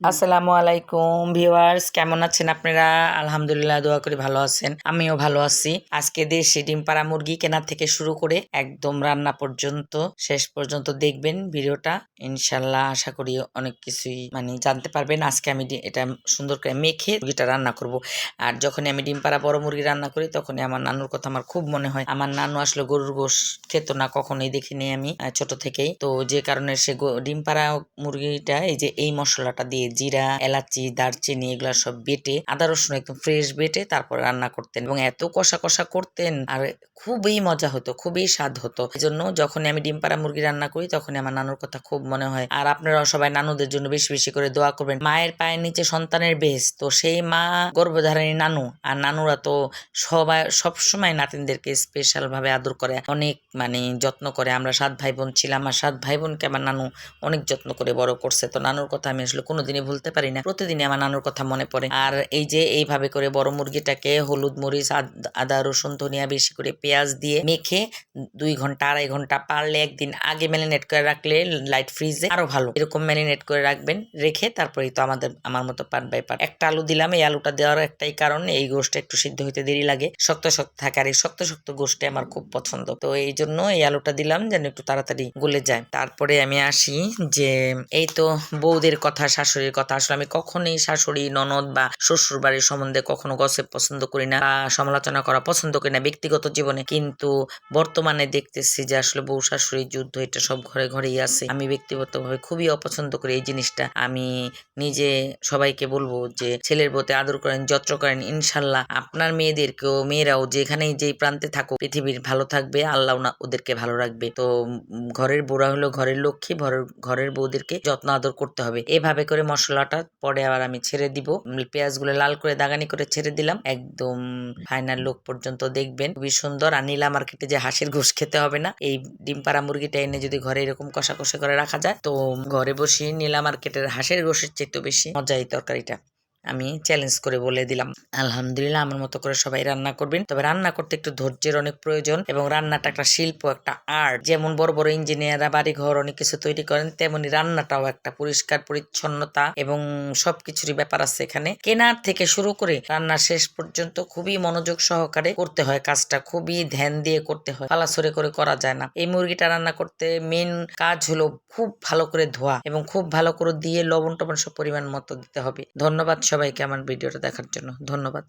আসসালামু আলাইকুম ভিউয়ার্স, কেমন আছেন আপনারা? আলহামদুলিল্লাহ, দোয়া করি ভালো আছেন। আমিও ভালো আছি। আজকে দেশি ডিম পাড়া মুরগি কেনার থেকে শুরু করে একদম রান্না পর্যন্ত, শেষ পর্যন্ত দেখবেন ভিডিওটা। ইনশাল্লাহ আশা করি অনেক কিছুই মানে জানতে পারবেন। আজকে আমি এটা সুন্দর করে মেখে মুরগিটা রান্না করব। আর যখনই আমি ডিম পাড়া বড় মুরগি রান্না করি, তখনই আমার নানুর কথা আমার খুব মনে হয়। আমার নানু আসলে গরুর গোশ খেত না, কখনোই দেখিনি আমি ছোট থেকেই। তো যে কারণে সে ডিম পাড়া মুরগিটা, এই যে এই মশলাটা দিয়ে জিরা, এলাচি, দারচিনি এগুলা সব বেটে আদা, রসুন একদম ফ্রেশ বেটে তারপর রান্না করতেন এবং এত কষা কষা করতেন আর খুবই মজা হতো, খুবই স্বাদ হতো। এই জন্য যখনই আমি ডিম পাড়া মুরগি রান্না করি তখনই আমার নানুর কথা খুব মনে হয়। আর আপনারাও সবাই নানুদের জন্য বেশি বেশি করে দোয়া করবেন। মায়ের পায়ের নিচে সন্তানের বেশ, তো সেই মা গর্ভধারণী নানু আর নানুরা তো সবাই, সবসময় নাতিনদেরকে স্পেশাল ভাবে আদর করে, অনেক মানে যত্ন করে। আমরা সাত ভাই বোন ছিলাম, আর সাত ভাই বোনকে আমার নানু অনেক যত্ন করে বড় করছে। তো নানুর কথা আমি আসলে কোনোদিনই ভুলতে পারি না। প্রতিদিনই আমার নানুর কথা মনে পড়ে। আর এই যে এইভাবে করে বড় মুরগিটাকে হলুদ মরিচ, আদ- রসুন, ধনিয়া বেশি করে পেঁয়াজ দিয়ে মেখে দুই ঘণ্টা, আড়াই ঘণ্টা পারলে একদিন আগে ম্যারিনেট করে রাখলে লাইট ফ্রিজে আরও ভালো। এরকম ম্যারিনেট করে রাখবেন, রেখে তারপরেই তো আমাদের, আমার মতো পার্ট বাই পার্ট। একটা আলু দিলাম, এই আলুটা দেওয়ার একটাই কারণ, এই গোষ্ঠটা একটু সিদ্ধ হইতে দেরি লাগে। শক্ত শক্ত থাকে আর এই শক্ত শক্ত গোষ্ঠে আমার খুব পছন্দ। তো এই জন্য এই আলুটা দিলাম যেন একটু তাড়াতাড়ি গলে যায়। তারপরে আমি আসি যে, এই তো বৌদের কথা শাশুড়ির কথা আসলে আমি কখনোই শাশুড়ি, ননদ বা শ্বশুর বাড়ির সম্বন্ধে কখনো গসে পছন্দ করি না বা সমালোচনা করা পছন্দ করি না ব্যক্তিগত জীবনে। কিন্তু বর্তমানে দেখতেছি যে আসলে বউ শাশুড়ির যুদ্ধ, এটা সব ঘরে ঘরেই আছে। আমি ব্যক্তিগতভাবে খুবই অপছন্দ করি এই জিনিসটা। আমি নিজে সবাইকে বলব যে ছেলের বউতে আদর করেন, যত্ন করেন, ইনশাল্লাহ আপনার মেয়েদেরকেও, মেয়েরাও যেখানেই যেই প্রান্তে থাকুক, পৃথিবীর ভালো থাকবে, আল্লাহ না, ওদেরকে ভালো রাখবে। তো ঘরের বুড়া হলো ঘরের লক্ষ্মী, ঘরের ঘরের বউদেরকে যত্ন আদর করতে হবে। এভাবে করে মশলাটা পরে আবার আমি ছেড়ে দিব। পেঁয়াজগুলো লাল করে দাগানি করে ছেড়ে দিলাম। একদম ফাইনাল লোক পর্যন্ত দেখবেন। খুবই সুন্দর। আর নীলা মার্কেটে যে হাঁসের ঘুষ খেতে হবে না, এই ডিম পাড়া মুরগিটা এনে যদি ঘরে এরকম কষা কষা করে রাখা যায়, তো ঘরে বসে নীলা মার্কেটের হাঁসের ঘোষের চেয়ে তো বেশি মজা এই তরকারিটা। আমি চ্যালেঞ্জ করে বলে দিলাম। আলহামদুলিল্লাহ, আমার মতো করে সবাই রান্না করবেন। তবে রান্না করতে একটু ধৈর্যের অনেক প্রয়োজন এবং রান্নাটা একটা শিল্প, একটা আর্ট যেমন বড় বড় ইঞ্জিনিয়াররা বাড়ি ঘর অনেক কিছু তৈরি করেন, তেমনি রান্নাটাও একটা পরিষ্কার, পরিচ্ছন্নতা এবং সবকিছুরই ব্যাপার আছে এখানে। কেনার থেকে শুরু করে রান্না শেষ পর্যন্ত খুবই মনোযোগ সহকারে করতে হয় কাজটা। খুবই ধ্যান দিয়ে করতে হয়। পালাসরে করে করা যায় না। এই মুরগিটা রান্না করতে মেন কাজ হলো খুব ভালো করে ধোয়া এবং খুব ভালো করে দিয়ে লবণ টবণ সব পরিমাণ মতো দিতে হবে। ধন্যবাদ সবাইকে আমার ভিডিওটা দেখার জন্য ধন্যবাদ।